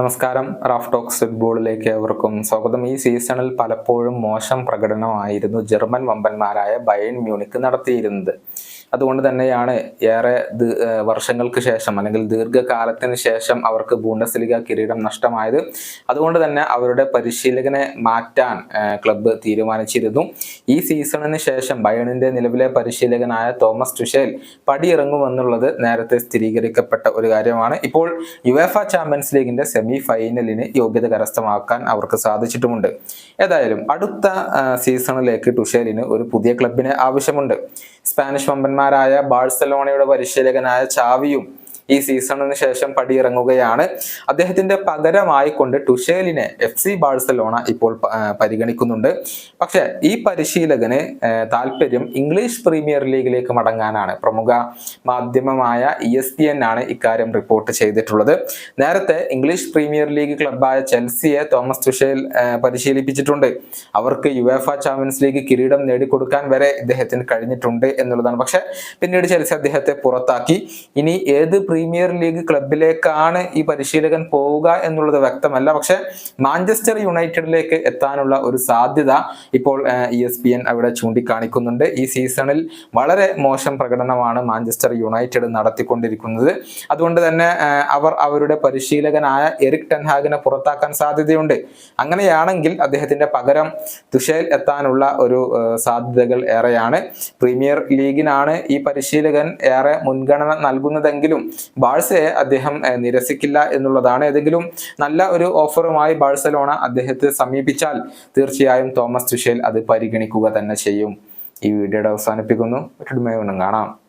നമസ്കാരം. Raf talks ഫുട്ബോളിലേക്ക് ഏവർക്കും സ്വാഗതം. ഈ സീസണിൽ പലപ്പോഴും മോശം പ്രകടനമായിരുന്നു ജർമ്മൻ വമ്പന്മാരായ ബയൺ മ്യൂണിക്ക് നടത്തിയിരുന്നത്. അതുകൊണ്ട് തന്നെയാണ് ഏറെ വർഷങ്ങൾക്ക് ശേഷം അല്ലെങ്കിൽ ദീർഘകാലത്തിന് ശേഷം അവർക്ക് ബൂണ്ടസ്ലിഗ കിരീടം നഷ്ടമായത്. അതുകൊണ്ട് തന്നെ അവരുടെ പരിശീലകനെ മാറ്റാൻ ക്ലബ്ബ് തീരുമാനിച്ചിരുന്നു. ഈ സീസണിന് ശേഷം ബയണിന്റെ നിലവിലെ പരിശീലകനായ തോമസ് ടുഷേൽ പടിയിറങ്ങുമെന്നുള്ളത് നേരത്തെ സ്ഥിരീകരിക്കപ്പെട്ട ഒരു കാര്യമാണ്. ഇപ്പോൾ യുവേഫ ചാമ്പ്യൻസ് ലീഗിന്റെ സെമി ഫൈനലിന് യോഗ്യത കരസ്ഥമാക്കാൻ അവർക്ക് സാധിച്ചിട്ടുമുണ്ട്. ഏതായാലും അടുത്ത സീസണിലേക്ക് ടുഷേലിന് ഒരു പുതിയ ക്ലബിന് ആവശ്യമുണ്ട്. സ്പാനിഷ് വമ്പന്മാരായ ബാഴ്സലോണയുടെ പരിശീലകനായ ചാവിയും ഈ സീസണിന് ശേഷം പടിയിറങ്ങുകയാണ്. അദ്ദേഹത്തിന്റെ പകരമായി കൊണ്ട് ടുഷേലിനെ എഫ് സി ബാഴ്സലോണ ഇപ്പോൾ പരിഗണിക്കുന്നുണ്ട്. പക്ഷെ ഈ പരിശീലകന് താല്പര്യം ഇംഗ്ലീഷ് പ്രീമിയർ ലീഗിലേക്ക് മടങ്ങാനാണ്. പ്രമുഖ മാധ്യമമായ ഇ എസ് പി എൻ ആണ് ഇക്കാര്യം റിപ്പോർട്ട് ചെയ്തിട്ടുള്ളത്. നേരത്തെ ഇംഗ്ലീഷ് പ്രീമിയർ ലീഗ് ക്ലബായ ചെൽസിയെ തോമസ് തുഷേൽ പരിശീലിപ്പിച്ചിട്ടുണ്ട്. അവർക്ക് യുവേഫ ചാമ്പ്യൻസ് ലീഗ് കിരീടം നേടിക്കൊടുക്കാൻ വരെ ഇദ്ദേഹത്തിന് കഴിഞ്ഞിട്ടുണ്ട് എന്നുള്ളതാണ്. പക്ഷെ പിന്നീട് ചെൽസി അദ്ദേഹത്തെ പുറത്താക്കി. ഇനി ഏത് പ്രീമിയർ ലീഗ് ക്ലബിലേക്കാണ് ഈ പരിശീലകൻ പോവുക എന്നുള്ളത് വ്യക്തമല്ല. പക്ഷെ മാഞ്ചസ്റ്റർ യുണൈറ്റഡിലേക്ക് എത്താനുള്ള ഒരു സാധ്യത ഇപ്പോൾ ഇ എസ് പി എൻ അവിടെ ചൂണ്ടിക്കാണിക്കുന്നുണ്ട്. ഈ സീസണിൽ വളരെ മോശം പ്രകടനമാണ് മാഞ്ചസ്റ്റർ യുണൈറ്റഡ് നടത്തിക്കൊണ്ടിരിക്കുന്നത്. അതുകൊണ്ട് തന്നെ അവർ അവരുടെ പരിശീലകനായ എറിക് ടെൻഹാഗിനെ പുറത്താക്കാൻ സാധ്യതയുണ്ട്. അങ്ങനെയാണെങ്കിൽ അദ്ദേഹത്തിന്റെ പകരം തുഷേൽ എത്താനുള്ള ഒരു സാധ്യതകൾ ഏറെയാണ്. പ്രീമിയർ ലീഗിനാണ് ഈ പരിശീലകൻ ഏറെ മുൻഗണന നൽകുന്നതെങ്കിലും ബാഴ്സയെ അദ്ദേഹം നിരസിക്കില്ല എന്നുള്ളതാണ്. ഏതെങ്കിലും നല്ല ഒരു ഓഫറുമായി ബാഴ്സലോണ അദ്ദേഹത്തെ സമീപിച്ചാൽ തീർച്ചയായും തോമസ് തുഷേൽ അത് പരിഗണിക്കുക തന്നെ ചെയ്യും. ഈ വീഡിയോയുടെ അവസാനിപ്പിക്കുന്നു. കാണാം.